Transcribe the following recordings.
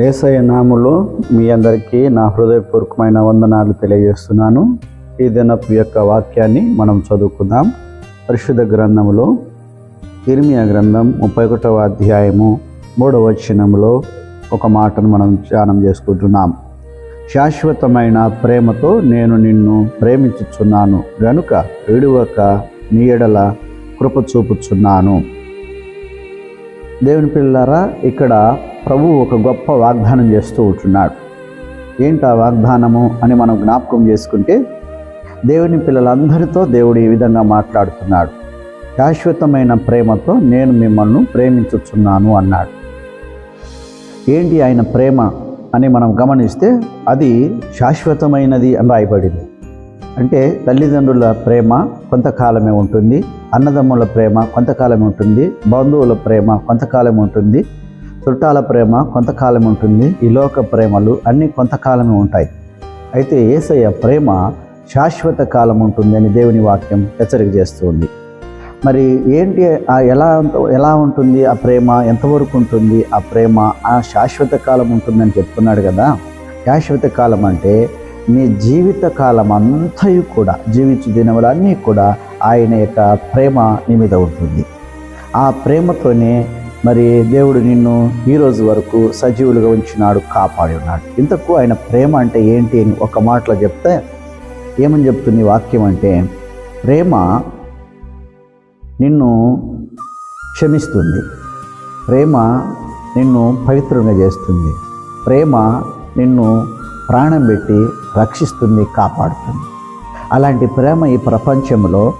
ఏసయ నాములో మీ అందరికీ నా హృదయపూర్వకమైన వందనాలు తెలియజేస్తున్నాను. ఈ దినపు యొక్క వాక్యాన్ని మనం చదువుకుందాం. పరిశుద్ధ గ్రంథములో ఇర్మియా గ్రంథం ముప్పై ఒకటవ అధ్యాయము మూడవ వచనములో ఒక మాటను మనం ధ్యానం చేసుకుంటున్నాం. శాశ్వతమైన ప్రేమతో నేను నిన్ను ప్రేమించుచున్నాను. గనుక విడువక నీ ఎడల కృప చూపుచున్నాను. దేవుని పిల్లారా ఇక్కడ ప్రభువు ఒక గొప్ప వాగ్దానం చేస్తూ ఉంటున్నాడు. ఏంటి ఆ వాగ్దానము అని మనం జ్ఞాపకం చేసుకుంటే దేవుని పిల్లలందరితో దేవుడు ఈ విధంగా మాట్లాడుతున్నాడు. శాశ్వతమైన ప్రేమతో నేను మిమ్మల్ని ప్రేమించుచున్నాను అన్నాడు. ఏంటి ఆయన ప్రేమ అని మనం గమనిస్తే అది శాశ్వతమైనది అని రాయబడింది. అంటే తల్లిదండ్రుల ప్రేమ కొంతకాలమే ఉంటుంది అన్నదమ్ముల ప్రేమ కొంతకాలమే ఉంటుంది బంధువుల ప్రేమ కొంతకాలం ఉంటుంది చుట్టాల ప్రేమ కొంతకాలం ఉంటుంది. ఈ లోక ప్రేమలు అన్నీ కొంతకాలమే ఉంటాయి. అయితే ఏసయ్య ప్రేమ శాశ్వత కాలం ఉంటుంది అని దేవుని వాక్యం హెచ్చరిక చేస్తుంది మరి ఏంటి ఎలా ఎలా ఉంటుంది ఆ ప్రేమ? ఎంతవరకు ఉంటుంది? ఆ ప్రేమ ఆ శాశ్వత కాలం ఉంటుందని చెప్తున్నాడు కదా. శాశ్వత కాలం అంటే నీ జీవిత కాలం అంతయు కూడా జీవించు దినములన్నీ కూడా ఆయన యొక్క ప్రేమ నీ మీద ఉంటుంది. ఆ ప్రేమతోనే మరి దేవుడు నిన్ను ఈ రోజు వరకు సజీవులుగా ఉంచినాడు కాపాడి ఉన్నాడు. ఇంతకు ఆయన ప్రేమ అంటే ఏంటి అని ఒక మాటలో చెప్తే ఏమని చెప్తుంది వాక్యం అంటే ప్రేమ నిన్ను క్షమిస్తుంది. ప్రేమ నిన్ను పవిత్రంగా చేస్తుంది. ప్రేమ నిన్ను ప్రాణం పెట్టి రక్షిస్తుంది కాపాడుతుంది. అలాంటి ప్రేమ ఈ ప్రపంచంలో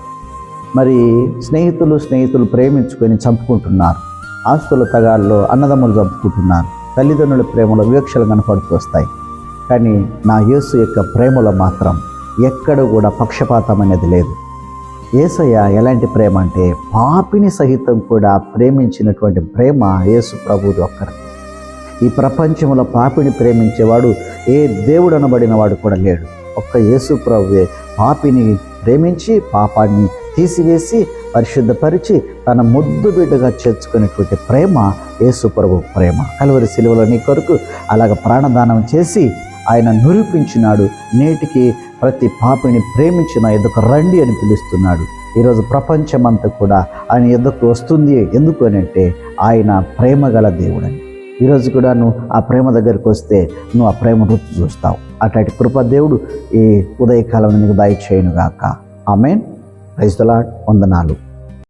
మరి స్నేహితులు స్నేహితులు ప్రేమించుకొని చంపుకుంటున్నారు. ఆస్తుల తగాల్లో అన్నదమ్ములు చంపుకుంటున్నారు తల్లిదండ్రుల ప్రేమలో వివక్షలు కనపడుతూ వస్తాయి. కానీ నా యేసు యొక్క ప్రేమలో మాత్రం ఎక్కడ కూడా పక్షపాతం అనేది లేదు. ఏసయ్య ఎలాంటి ప్రేమ అంటే పాపిని సహితం కూడా ప్రేమించినటువంటి ప్రేమ యేసు ప్రభుది ఒక్కరు. ఈ ప్రపంచంలో పాపిని ప్రేమించేవాడు ఏ దేవుడు అనబడిన వాడు కూడా లేడు. ఒక్క యేసు ప్రభువే పాపిని ప్రేమించి పాపాన్ని తీసివేసి పరిశుద్ధపరిచి తన ముద్దు బిడ్డగా చేర్చుకునేటువంటి ప్రేమ యేసుప్రభు ప్రేమ. కలువరి సిలువలో నీ కొరకు అలాగ ప్రాణదానం చేసి ఆయన నిరూపించినాడు. నేటికి ప్రతి పాపిని ప్రేమించిన ఎందుకు రండి అని పిలుస్తున్నాడు. ఈరోజు ప్రపంచమంతా కూడా ఆయన ఎందుకు వస్తుంది ఎందుకు అని అంటే ఆయన ప్రేమ గల దేవుడని. ఈరోజు కూడా నువ్వు ఆ ప్రేమ దగ్గరికి వస్తే నువ్వు ఆ ప్రేమ రుచి చూస్తావు. అట్లాంటి కృప దేవుడు ఈ ఉదయకాలం నీకు దయచేయనుగాక. ఆమెన్. రైతులా వందనాలు.